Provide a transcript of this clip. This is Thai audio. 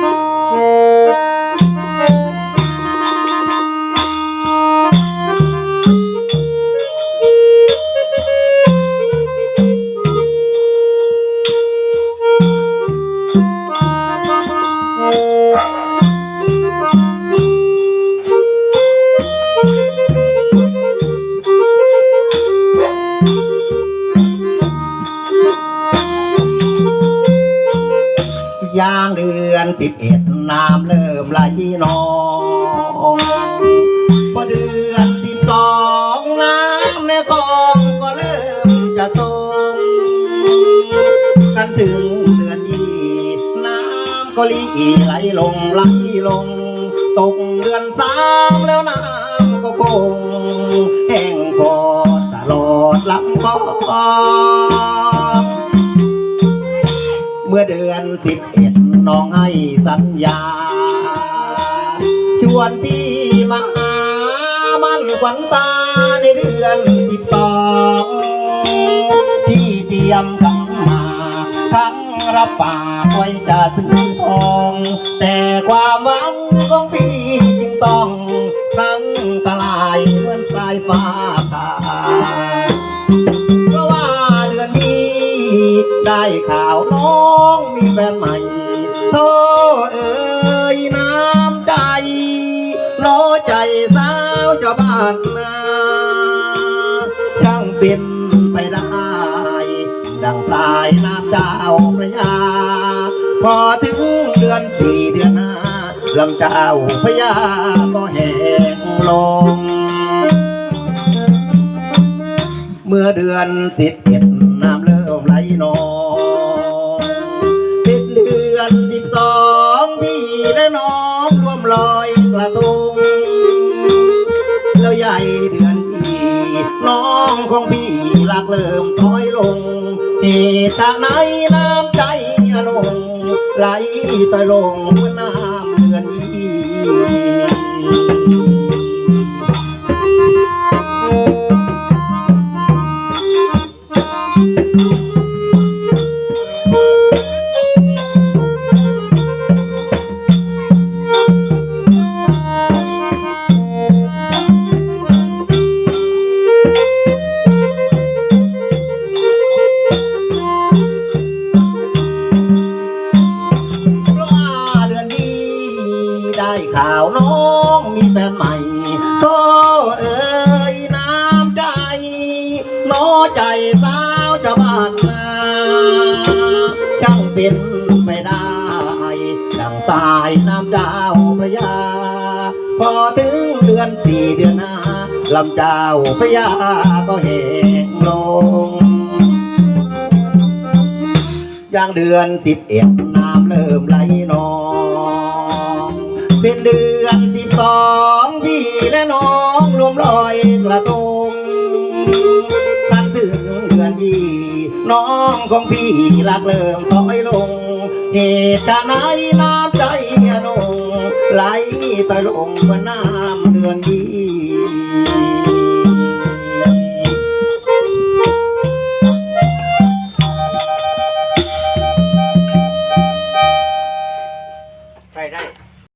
Bye. ย่างเดือนสิบเอ็ดน้ำเริ่มไหลนองพอเดือนสิบสองน้ำในคลองก็เริ่มจะทรงกันถึงเดือนยี่น้ำก็ลีไหลลงไหลลง ตกเดือนสามแล้วน้ เมื่อเดือนสิบเอ็ดน้องให้สัญญา ชวนพี่มาหามันขวัญตาในเดือนสิบสองพี่เตรียมคำมาทั้งรับปากไว้จะซื้อทอง แต่ความหวังของพี่จึงต้องทั้งตลายเหมือนสายฟ้าผ่าเพราะว่าเดือนนี้ได้ข่าวน้ ใจสาวเจ้าบ้านนาช่างเป็นไปได้ดังสายน้ำเจ้าพระยา พอถึงเดือนสี่เดือนห้าลำเจ้าพระยาก็แห้งลง เมื่อเดือนสิบเอ็ดน้ำเริ่มไหลนองสิบเดือนสิบสองพี่และน้องร่วมลอยกระทงแล้วใหญ่ เดือนที่น้องของพี่หลักเริ่มถอยลง เหตุจากไหนน้ำใจอนงไหลต่อยลงหน้ำ ข่าวน้องมีแฟนใหม่โธ่เอ่ยน้ำใจน้อใจสาวจะบ้านนาช่างเป็นไม่ได้ดังสายน้ำเจ้าพระยา พอถึงเดือนสี่เดือนห้าลำเจ้าพระยาก็แห้งลงอย่างเดือนสิบเอ็ดน้ำเริ่มไหลนอง เดือนสิบสองพี่และน้องรวมลอยกระทงกันถึงเดือนยี่น้องของพี่หลักเริ่มถอยลงเหตุไหนน้ำใจอนงไหลต่อยลงเหมือนน้ำเดือนดี